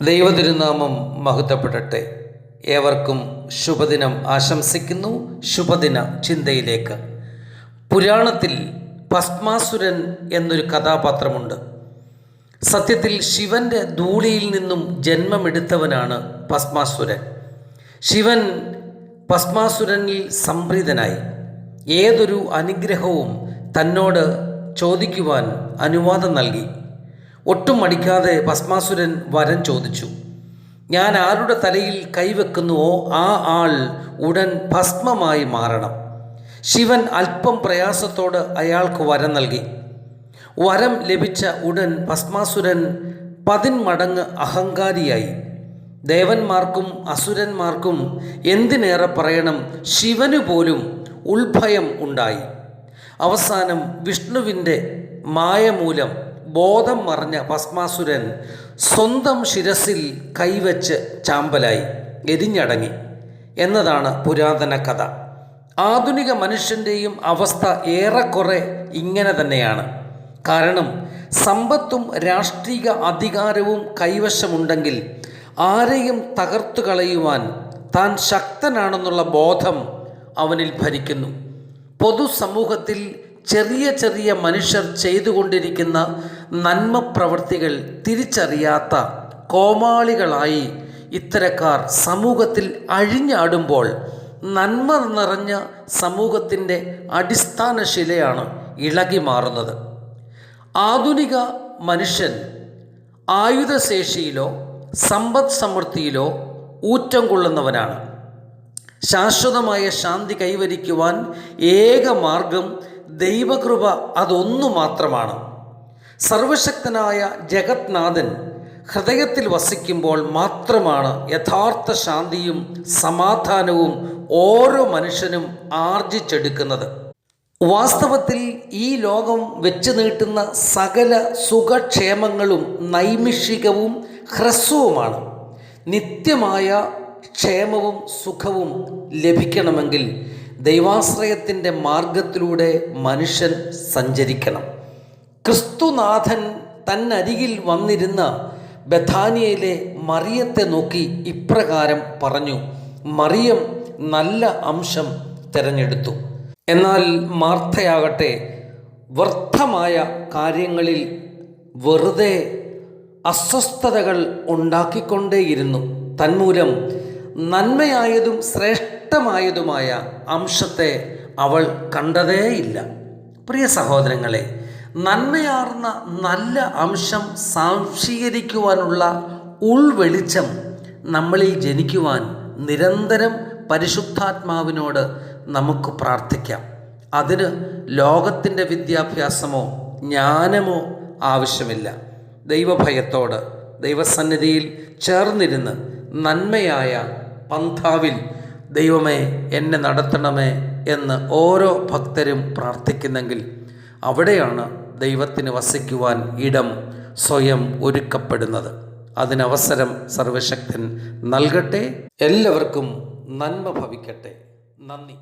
ദൈവതിരുനാമം മഹത്വപ്പെടട്ടെ. ഏവർക്കും ശുഭദിനം ആശംസിക്കുന്നു. ശുഭദിന ചിന്തയിലേക്ക്. പുരാണത്തിൽ ഭസ്മാസുരൻ എന്നൊരു കഥാപാത്രമുണ്ട്. സത്യത്തിൽ ശിവന്റെ ധൂളിയിൽ നിന്നും ജന്മമെടുത്തവനാണ് ഭസ്മാസുരൻ. ശിവൻ ഭസ്മാസുരനിൽ സംപ്രീതനായി. ഏതൊരു അനുഗ്രഹവും തന്നോട് ചോദിക്കുവാൻ അനുവാദം നൽകി. ഒട്ടും മടിക്കാതെ ഭസ്മാസുരൻ വരം ചോദിച്ചു. ഞാൻ ആരുടെ തലയിൽ കൈവെക്കുന്നുവോ ആ ആൾ ഉടൻ ഭസ്മമായി മാറണം. ശിവൻ അല്പം പ്രയാസത്തോട് അയാൾക്ക് വരം നൽകി. വരം ലഭിച്ച ഉടൻ ഭസ്മാസുരൻ പതിന്മടങ്ങ് അഹങ്കാരിയായി. ദേവന്മാർക്കും അസുരന്മാർക്കും എന്തിനേറെ പറയണം ശിവനു പോലും ഉൾഭയം ഉണ്ടായി. അവസാനം വിഷ്ണുവിന്റെ മായമൂലം ബോധം മറിഞ്ഞ ഭസ്മാസുരൻ സ്വന്തം ശിരസിൽ കൈവച്ച് ചാമ്പലായി എരിഞ്ഞടങ്ങി എന്നതാണ് പുരാതന കഥ. ആധുനിക മനുഷ്യന്റെയും അവസ്ഥ ഏറെക്കുറെ ഇങ്ങനെ തന്നെയാണ്. കാരണം സമ്പത്തും രാഷ്ട്രീയ അധികാരവും കൈവശമുണ്ടെങ്കിൽ ആരെയും തകർത്തു കളയുവാൻ താൻ ശക്തനാണെന്നുള്ള ബോധം അവനിൽ ഭരിക്കുന്നു. പൊതുസമൂഹത്തിൽ ചെറിയ ചെറിയ മനുഷ്യർ ചെയ്തുകൊണ്ടിരിക്കുന്ന നന്മ പ്രവൃത്തികൾ തിരിച്ചറിയാത്ത കോമാളികളായി ഇത്തരക്കാർ സമൂഹത്തിൽ അഴിഞ്ഞാടുമ്പോൾ നന്മ നിറഞ്ഞ സമൂഹത്തിന്റെ അടിസ്ഥാന ശിലയാണ് ഇളകി മാറുന്നത്. ആധുനിക മനുഷ്യൻ ആയുധശേഷിയിലോ സമ്പദ് സമൃദ്ധിയിലോ ഊറ്റം കൊള്ളുന്നവനാണ്. ശാശ്വതമായ ശാന്തി കൈവരിക്കുവാൻ ഏക മാർഗം ദൈവകൃപ അതൊന്നു മാത്രമാണ്. സർവശക്തനായ ജഗത്നാഥൻ ഹൃദയത്തിൽ വസിക്കുമ്പോൾ മാത്രമാണ് യഥാർത്ഥ ശാന്തിയും സമാധാനവും ഓരോ മനുഷ്യനും ആർജിച്ചെടുക്കുന്നത്. വാസ്തവത്തിൽ ഈ ലോകം വെച്ച് നീട്ടുന്ന സകല സുഖക്ഷേമങ്ങളും നൈമിഷികവും ഹ്രസ്വവുമാണ്. നിത്യമായ ക്ഷേമവും സുഖവും ലഭിക്കണമെങ്കിൽ ദൈവാശ്രയത്തിന്റെ മാർഗത്തിലൂടെ മനുഷ്യൻ സഞ്ചരിക്കണം. ക്രിസ്തുനാഥൻ തന്നരികിൽ വന്നിരുന്ന ബഥാനിയയിലെ മറിയത്തെ നോക്കി ഇപ്രകാരം പറഞ്ഞു മറിയം നല്ല അംശം തിരഞ്ഞെടുത്തു. എന്നാൽ മാർത്തയാകട്ടെ വ്യർത്ഥമായ കാര്യങ്ങളിൽ വെറുതെ അസ്വസ്ഥതകൾ ഉണ്ടാക്കിക്കൊണ്ടേയിരുന്നു. തന്മൂലം നന്മയായതും ശ്രേഷ്ഠമായതുമായ അംശത്തെ അവൾ കണ്ടതേയില്ല. പ്രിയ സഹോദരങ്ങളെ നന്മയാർന്ന നല്ല അംശം സാംശീകരിക്കുവാനുള്ള ഉൾവെളിച്ചം നമ്മളിൽ ജനിക്കുവാൻ നിരന്തരം പരിശുദ്ധാത്മാവിനോട് നമുക്ക് പ്രാർത്ഥിക്കാം. അതിന് ലോകത്തിന്റെ വിദ്യാഭ്യാസമോ ജ്ഞാനമോ ആവശ്യമില്ല. ദൈവഭയത്തോട് ദൈവസന്നിധിയിൽ ചേർന്നിരുന്ന് നന്മയായ പന്ഥാവിൽ ദൈവമേ എന്നെ നടത്തണമേ എന്ന് ഓരോ ഭക്തരും പ്രാർത്ഥിക്കുന്നെങ്കിൽ അവിടെയാണ് ദൈവത്തിന് വസിക്കുവാൻ ഇടം സ്വയം ഒരുക്കപ്പെടുന്നത്. അതിനവസരം സർവശക്തൻ നൽകട്ടെ. എല്ലാവർക്കും നന്മ ഭവിക്കട്ടെ. നന്ദി.